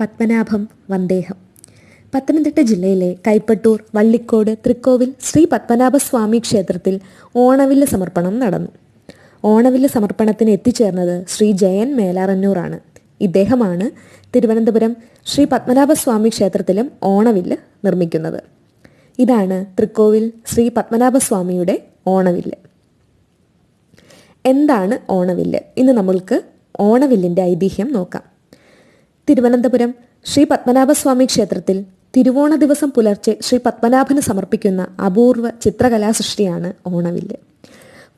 പത്മനാഭം വന്ദേഹം. പത്തനംതിട്ട ജില്ലയിലെ കൈപ്പട്ടൂർ വള്ളിക്കോട് തൃക്കോവിൽ ശ്രീ പത്മനാഭസ്വാമി ക്ഷേത്രത്തിൽ ഓണവില്ല് സമർപ്പണം നടന്നു. ഓണവില്ല് സമർപ്പണത്തിന് എത്തിച്ചേർന്നത് ശ്രീ ജയൻ മേലാറന്നൂറാണ്. ഇദ്ദേഹമാണ് തിരുവനന്തപുരം ശ്രീ പത്മനാഭസ്വാമി ക്ഷേത്രത്തിലും ഓണവില്ല് നിർമ്മിക്കുന്നത്. ഇതാണ് തൃക്കോവിൽ ശ്രീ പത്മനാഭസ്വാമിയുടെ ഓണവില്ല്. എന്താണ് ഓണവില്ല്? ഇന്ന് നമ്മൾക്ക് ഓണവില്ലിന്റെ ഐതിഹ്യം നോക്കാം. തിരുവനന്തപുരം ശ്രീ പത്മനാഭസ്വാമി ക്ഷേത്രത്തിൽ തിരുവോണ ദിവസം പുലർച്ചെ ശ്രീ പത്മനാഭന് സമർപ്പിക്കുന്ന അപൂർവ ചിത്രകലാസൃഷ്ടിയാണ് ഓണവില്ല്.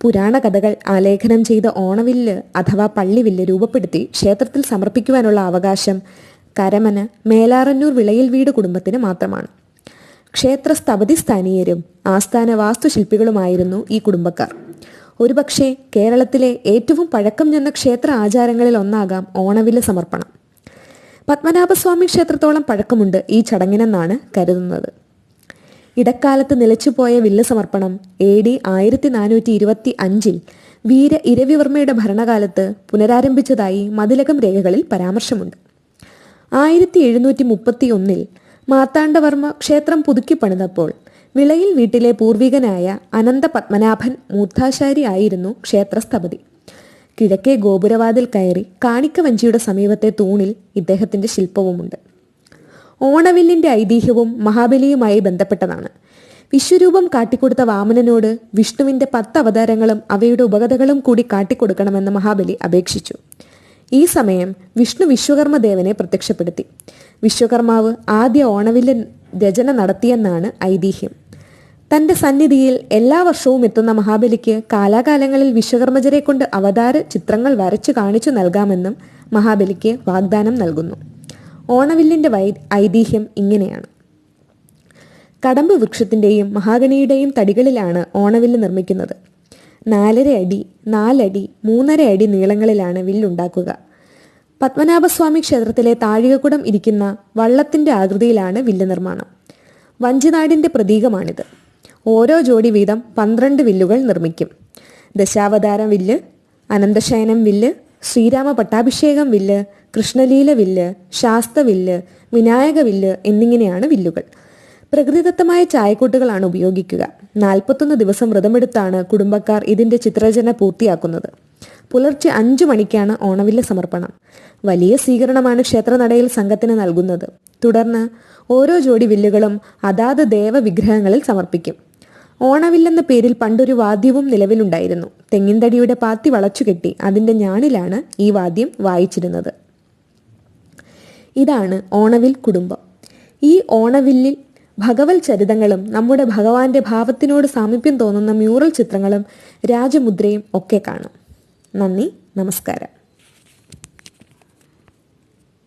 പുരാണ കഥകൾ ആലേഖനം ചെയ്ത ഓണവില്ല് അഥവാ പള്ളിവില്ല് രൂപപ്പെടുത്തി ക്ഷേത്രത്തിൽ സമർപ്പിക്കുവാനുള്ള അവകാശം കരമന മേലാറന്നൂർ വിളയിൽ വീട് കുടുംബത്തിന് മാത്രമാണ്. ക്ഷേത്ര സ്ഥപതി സ്ഥാനീയരും ആസ്ഥാന വാസ്തുശില്പികളുമായിരുന്നു ഈ കുടുംബക്കാർ. ഒരുപക്ഷെ കേരളത്തിലെ ഏറ്റവും പഴക്കം ചെന്ന ക്ഷേത്ര ആചാരങ്ങളിൽ ഒന്നാകാം ഓണവില്ല് സമർപ്പണം. പത്മനാഭസ്വാമി ക്ഷേത്രത്തോളം പഴക്കമുണ്ട് ഈ ചടങ്ങിനെന്നാണ് കരുതുന്നത്. ഇടക്കാലത്ത് നിലച്ചുപോയ വില്ല് സമർപ്പണം എ ഡി ആയിരത്തി നാനൂറ്റി ഇരുപത്തി അഞ്ചിൽ വീര ഇരവിവർമ്മയുടെ ഭരണകാലത്ത് പുനരാരംഭിച്ചതായി മതിലകം രേഖകളിൽ പരാമർശമുണ്ട്. ആയിരത്തി എഴുന്നൂറ്റി മുപ്പത്തി ഒന്നിൽ മാർത്താണ്ഡവർമ്മ ക്ഷേത്രം പുതുക്കി പണിതപ്പോൾ വിളയിൽ വീട്ടിലെ പൂർവികനായ അനന്ത പത്മനാഭൻ മൂർധാശാരി ആയിരുന്നു ക്ഷേത്രസ്ഥപതി. കിഴക്കേ ഗോപുരവാതിൽ കയറി കാണിക്ക വഞ്ചിയുടെ സമീപത്തെ തൂണിൽ ഇദ്ദേഹത്തിന്റെ ശില്പവുമുണ്ട്. ഓണവില്ലിന്റെ ഐതിഹ്യവും മഹാബലിയുമായി ബന്ധപ്പെട്ടതാണ്. വിശ്വരൂപം കാട്ടിക്കൊടുത്ത വാമനനോട് വിഷ്ണുവിന്റെ പത്ത് അവതാരങ്ങളും അവയുടെ ഉപകഥകളും കൂടി കാട്ടിക്കൊടുക്കണമെന്ന് മഹാബലി അപേക്ഷിച്ചു. ഈ സമയം വിഷ്ണു വിശ്വകർമ്മദേവനെ പ്രത്യക്ഷപ്പെടുത്തി. വിശ്വകർമാവ് ആദ്യ ഓണവില്ലൻ രചന നടത്തിയെന്നാണ് ഐതിഹ്യം. തന്റെ സന്നിധിയിൽ എല്ലാ വർഷവും എത്തുന്ന മഹാബലിക്ക് കാലാകാലങ്ങളിൽ വിശ്വകർമ്മജരെ കൊണ്ട് അവതാര ചിത്രങ്ങൾ വരച്ചു കാണിച്ചു നൽകാമെന്നും മഹാബലിക്ക് വാഗ്ദാനം നൽകുന്നു. ഓണവില്ലിന്റെ വൈ ഐതിഹ്യം ഇങ്ങനെയാണ്. കടമ്പ് വൃക്ഷത്തിന്റെയും മഹാഗണിയുടെയും തടികളിലാണ് ഓണവില്ല് നിർമ്മിക്കുന്നത്. നാലര അടി നാലടി മൂന്നര അടി നീളങ്ങളിലാണ് വില്ലുണ്ടാക്കുക. പത്മനാഭസ്വാമി ക്ഷേത്രത്തിലെ താഴികക്കുടം ഇരിക്കുന്ന വള്ളത്തിന്റെ ആകൃതിയിലാണ് വില്ല് നിർമ്മാണം. വഞ്ചിനാടിന്റെ പ്രതീകമാണിത്. ഓരോ ജോഡി വീതം പന്ത്രണ്ട് വില്ലുകൾ നിർമ്മിക്കും. ദശാവതാരം വില്ല് അനന്തശയനം വില്ല് ശ്രീരാമ പട്ടാഭിഷേകം വില്ല് കൃഷ്ണലീല വില്ല് ശാസ്ത വില്ല് വിനായക വില്ല് എന്നിങ്ങനെയാണ് വില്ലുകൾ. പ്രകൃതിദത്തമായ ചായക്കൂട്ടുകളാണ് ഉപയോഗിക്കുക. നാൽപ്പത്തൊന്ന് ദിവസം വ്രതമെടുത്താണ് കുടുംബക്കാർ ഇതിന്റെ ചിത്രരചന പൂർത്തിയാക്കുന്നത്. പുലർച്ചെ അഞ്ചു മണിക്കാണ് ഓണവില്ല സമർപ്പണം. വലിയ സ്വീകരണമാണ് ക്ഷേത്രനടയിൽ സംഘത്തിന് നൽകുന്നത്. തുടർന്ന് ഓരോ ജോഡി വില്ലുകളും അതാത് ദേവവിഗ്രഹങ്ങളിൽ സമർപ്പിക്കും. ഓണവില്ലെന്ന പേരിൽ പണ്ടൊരു വാദ്യവും നിലവിലുണ്ടായിരുന്നു. തെങ്ങിൻതടിയുടെ പാത്തി വളച്ചുകെട്ടി അതിന്റെ ഞാണിലാണ് ഈ വാദ്യം വായിച്ചിരുന്നത്. ഇതാണ് ഓണവിൽ കുടുംബം. ഈ ഓണവില്ലിൽ ഭഗവൽ ചരിതങ്ങളും നമ്മുടെ ഭഗവാന്റെ ഭാവത്തിനോട് സാമീപ്യം തോന്നുന്ന മ്യൂറൽ ചിത്രങ്ങളും രാജമുദ്രയും ഒക്കെ കാണും. നന്ദി നമസ്കാരം.